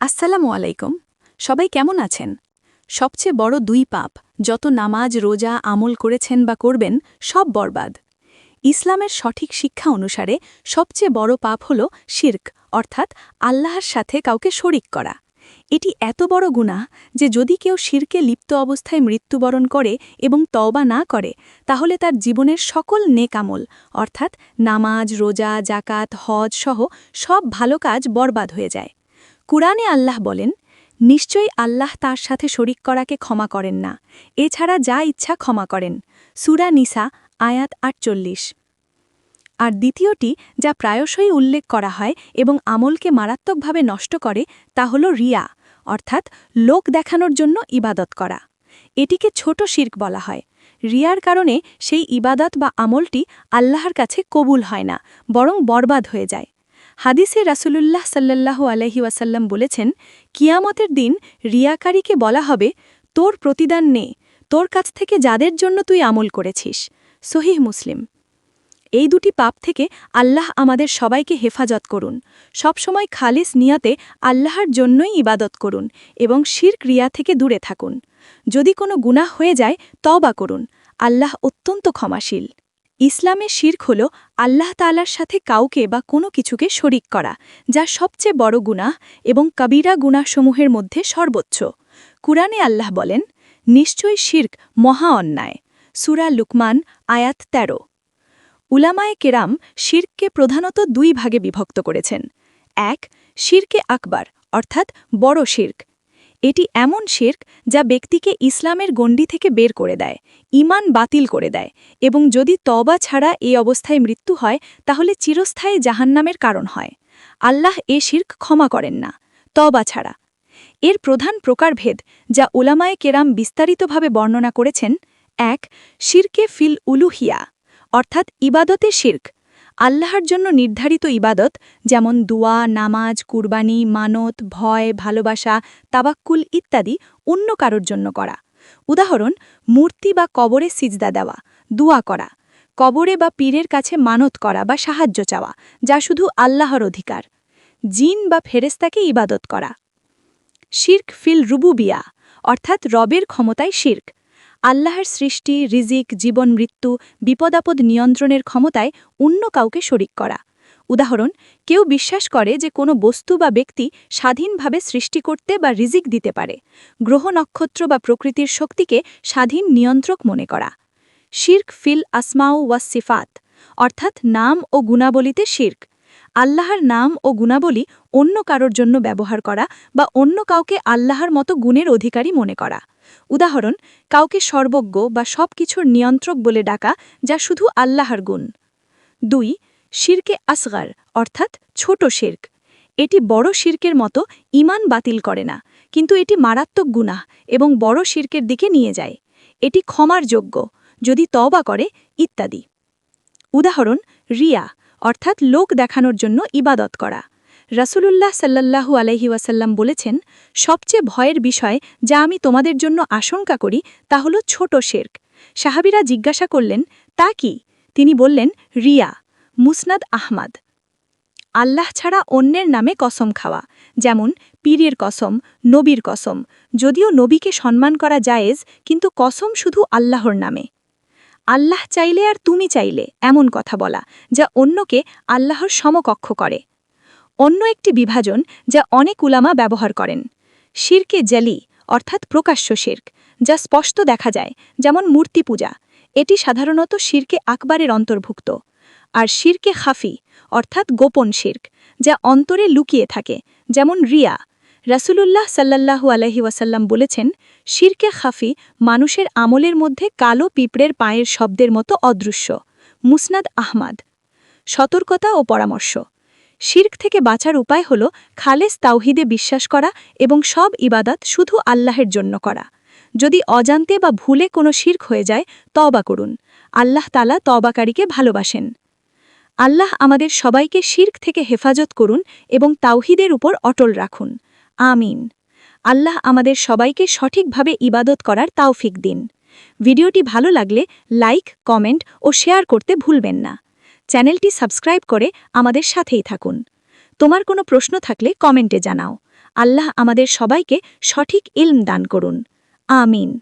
আসসালামু আলাইকুম। সবাই কেমন আছেন? সবচেয়ে বড় দুই পাপ, যত নামাজ, রোজা, আমল করেছেন বা করবেন, সব বরবাদ। ইসলামের সঠিক শিক্ষা অনুসারে সবচেয়ে বড় পাপ হল শির্ক, অর্থাৎ আল্লাহর সাথে কাউকে শরিক করা। এটি এত বড় গুনাহ যে যদি কেউ শিরকে লিপ্ত অবস্থায় মৃত্যুবরণ করে এবং তওবা না করে, তাহলে তার জীবনের সকল নেকামল অর্থাৎ নামাজ, রোজা জাকাত হজ সহ সব ভালো কাজ বরবাদ হয়ে যায়। কুরআনে আল্লাহ বলেন, নিশ্চয়ই আল্লাহ তার সাথে শরিক করাকে ক্ষমা করেন না। এছাড়া যা ইচ্ছা ক্ষমা করেন। সুরা নিসা, আয়াত আটচল্লিশ। আর দ্বিতীয়টি, যা প্রায়শই উল্লেখ করা হয় এবং আমলকে মারাত্মকভাবে নষ্ট করে, তা হল রিয়া, অর্থাৎ লোক দেখানোর জন্য ইবাদত করা। এটিকে ছোট শির্ক বলা হয়। রিয়ার কারণে সেই ইবাদত বা আমলটি আল্লাহর কাছে কবুল হয় না, বরং বরবাদ হয়ে যায়। হাদিসে রাসুলুল্লাহ সাল্লাল্লাহু আলহি ওয়াসাল্লাম বলেছেন, কিয়ামতের দিন রিয়াকারীকে বলা হবে, তোর প্রতিদান নে, তোর কাছ থেকে যাদের জন্য তুই আমল করেছিস। সহিহ মুসলিম। এই দুটি পাপ থেকে আল্লাহ আমাদের সবাইকে হেফাজত করুন। সবসময় খালিস নিয়াতে আল্লাহর জন্যই ইবাদত করুন এবং শির ক্রিয়া থেকে দূরে থাকুন। যদি কোনো গুনাহ হয়ে যায়, তওবা করুন। আল্লাহ অত্যন্ত ক্ষমাশীল। ইসলামে শির্ক হল আল্লাহ তালার সাথে কাউকে বা কোনো কিছুকে শরিক করা, যা সবচেয়ে বড় গুনাহ এবং কবিরা গুনাহসমূহের মধ্যে সর্বোচ্চ। কুরআনে আল্লাহ বলেন নিশ্চয়ই শির্ক মহা অন্যায়। সুরা লুকমান, আয়াত তেরো। উলামায়ে কেরাম শির্ককে প্রধানত দুই ভাগে বিভক্ত করেছেন। এক, শিরকে আকবার, অর্থাৎ বড় শির্ক। এটি এমন শির্ক যা ব্যক্তিকে ইসলামের গণ্ডি থেকে বের করে দেয় ইমান বাতিল করে দেয় এবং যদি তবা ছাড়া এই অবস্থায় মৃত্যু হয়, তাহলে চিরস্থায়ী জাহান্নামের কারণ হয়। আল্লাহ এ শির্ক ক্ষমা করেন না তবা ছাড়া। এর প্রধান প্রকারভেদ যা ওলামায়ে কেরাম বিস্তারিতভাবে বর্ণনা করেছেন, এক, শিরকে ফিল উলুহিয়া, অর্থাৎ ইবাদতে শির্ক। আল্লাহর জন্য নির্ধারিত ইবাদত, যেমন দুয়া, নামাজ, কুরবানি, মানত, ভয়, ভালোবাসা, তাবাক্কুল ইত্যাদি অন্য কারোর জন্য করা। উদাহরণ, মূর্তি বা কবরে সিজদা দেওয়া, দুয়া করা, কবরে বা পীরের কাছে মানত করা বা সাহায্য চাওয়া, যা শুধু আল্লাহর অধিকার। জিন বা ফেরেস্তাকে ইবাদত করা। শির্ক ফিল রুবুবিয়া, অর্থাৎ রবের ক্ষমতায় শির্ক। আল্লাহর সৃষ্টি, রিজিক, জীবন, মৃত্যু, বিপদাপদ নিয়ন্ত্রণের ক্ষমতায় অন্য কাউকে শরিক করা। উদাহরণ, কেউ বিশ্বাস করে যে কোনো বস্তু বা ব্যক্তি স্বাধীনভাবে সৃষ্টি করতে বা রিজিক দিতে পারে। গ্রহ নক্ষত্র বা প্রকৃতির শক্তিকে স্বাধীন নিয়ন্ত্রক মনে করা। শির্ক ফিল আসমাউ ওয়াস সিফাত, অর্থাৎ নাম ও গুণাবলিতে শির্ক। আল্লাহর নাম ও গুণাবলী অন্য কারোর জন্য ব্যবহার করা বা অন্য কাউকে আল্লাহর মতো গুণের অধিকারী মনে করা। উদাহরণ, কাউকে সর্বজ্ঞ বা সব কিছুর নিয়ন্ত্রক বলে ডাকা যা শুধু আল্লাহর গুণ। দুই, শিরকে আসগার, অর্থাৎ ছোট শির্ক। এটি বড় শির্কের মতো ইমান বাতিল করে না, কিন্তু এটি মারাত্মক গুনাহ এবং বড় শির্কের দিকে নিয়ে যায়। এটি ক্ষমার যোগ্য, যদি তবা করে, ইত্যাদি। উদাহরণ, রিয়া অর্থাৎ লোক দেখানোর জন্য ইবাদত করা। রাসুলুল্লাহ সাল্লাল্লাহু আলহি ওয়াসাল্লাম বলেছেন, সবচেয়ে ভয়ের বিষয় যা আমি তোমাদের জন্য আশঙ্কা করি তা হল ছোট শেরক। সাহাবিরা জিজ্ঞাসা করলেন, তা কি? তিনি বললেন, রিয়া, মুসনাদ আহমাদ। আল্লাহ ছাড়া অন্যের নামে কসম খাওয়া, যেমন পীরের কসম, নবীর কসম। যদিও নবীকে সম্মান করা জায়েজ, কিন্তু কসম শুধু আল্লাহর নামে। আল্লাহ চাইলে আর তুমি চাইলে এমন কথা বলা, যা অন্যকে আল্লাহর সমকক্ষ করে। অন্য একটি বিভাজন যা অনেক উলামা ব্যবহার করেন। শিরকে জালি, অর্থাৎ প্রকাশ্য শির্ক, যা স্পষ্ট দেখা যায়, যেমন মূর্তি পূজা। এটি সাধারণত শিরকে আকবারের অন্তর্ভুক্ত। আর শিরকে খাফি, অর্থাৎ গোপন শির্ক, যা অন্তরে লুকিয়ে থাকে, যেমন রিয়া রাসুলুল্লাহ সাল্লাল্লাহু আলহি ওয়াসাল্লাম বলেছেন, শিরকে খাফি মানুষের আমলের মধ্যে কালো পিঁপড়ের পায়ের শব্দের মতো অদৃশ্য। মুসনাদ আহমাদ, সতর্কতা ও পরামর্শ। শির্ক থেকে বাঁচার উপায় হল খালেস তাওহিদে বিশ্বাস করা এবং সব ইবাদাত শুধু আল্লাহের জন্য করা। যদি অজান্তে বা ভুলে কোনো শির্ক হয়ে যায় তবা করুন। আল্লাহ তালা তবাকারীকে ভালোবাসেন। আল্লাহ আমাদের সবাইকে শির্ক থেকে হেফাজত করুন এবং তাওহিদের উপর অটল রাখুন। আমিন। আল্লাহ আমাদের সবাইকে সঠিকভাবে ইবাদত করার তাওফিক দিন। ভিডিওটি ভালো লাগলে লাইক, কমেন্ট ও শেয়ার করতে ভুলবেন না। চ্যানেলটি সাবস্ক্রাইব করে আমাদের সাথেই থাকুন। তোমার কোনো প্রশ্ন থাকলে কমেন্টে জানাও। আল্লাহ আমাদের সবাইকে সঠিক ইলম দান করুন। আমিন।